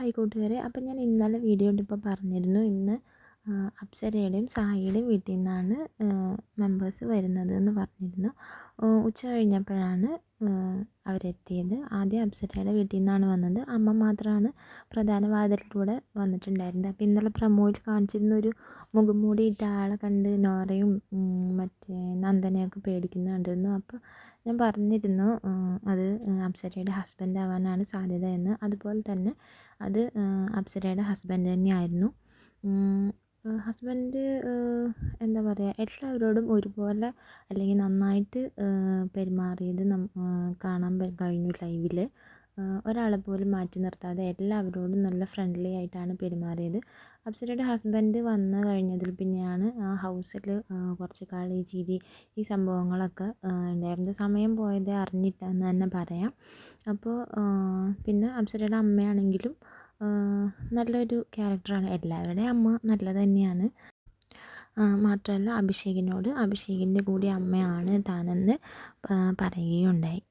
Hi കൂട്ടുകാരെ അപ്പം ഞാൻ ഇന്നലെ വീഡിയോ ഇട്ടപ്പോൾ പറഞ്ഞിരുന്നു ഇന്ന് അപ്സരയുടെയും സായിയുടെയും വീട്ടിൽ നിന്നാണ് മെമ്പേഴ്സ് വരുന്നത് എന്ന് പറഞ്ഞിരുന്നു. ഉച്ച കഴിഞ്ഞപ്പോഴാണ് അവരെത്തിയത്. ആദ്യം അപ്സരയുടെ വീട്ടിൽ നിന്നാണ് വന്നത്. അമ്മ മാത്രമാണ് പ്രധാന വാതിലിലൂടെ വന്നിട്ടുണ്ടായിരുന്നത്. അപ്പോൾ ഇന്നലെ പ്രമോയിൽ കാണിച്ചിരുന്ന ഒരു മുഖംമൂടി ഇട്ട ആളെ കണ്ട് നോറയും മറ്റേ നന്ദനയൊക്കെ പേടിക്കുന്ന കണ്ടിരുന്നു അപ്പോൾ ഞാൻ പറഞ്ഞിരുന്നു അത് അപ്സരയുടെ ഹസ്ബൻഡ് ആവാനാണ് സാധ്യത എന്ന്. അതുപോലെ തന്നെ അത് അപ്സരയുടെ ഹസ്ബൻഡ് തന്നെയായിരുന്നു. ഹസ്ബൻഡ് എന്താ പറയുക എല്ലാവരോടും ഒരുപോലെ അല്ലെങ്കിൽ നന്നായിട്ട് പെരുമാറിയത് കാണാൻ കഴിഞ്ഞു ലൈവിൽ ഒരാളെ പോലും മാറ്റി നിർത്താതെ എല്ലാവരോടും നല്ല ഫ്രണ്ട്ലി ആയിട്ടാണ് പെരുമാറിയത്. അപ്സരയുടെ ഹസ്ബൻഡ് വന്ന് കഴിഞ്ഞതിൽ പിന്നെയാണ് ആ ഹൗസിൽ കുറച്ച് കളി ചിരി ഈ സംഭവങ്ങളൊക്കെ ഉണ്ടായിരുന്നത്. സമയം പോയതേ അറിഞ്ഞിട്ടെന്ന് തന്നെ പറയാം. അപ്പോൾ പിന്നെ അപ്സരയുടെ അമ്മയാണെങ്കിലും നല്ലൊരു ക്യാരക്ടറാണ് എല്ലാവരുടെയും അമ്മ നല്ലത് തന്നെയാണ്. മാത്രമല്ല അഭിഷേകിനോട് അഭിഷേകിന്റെ കൂടി അമ്മയാണ് താനെന്ന് പറയുകയുണ്ടായി.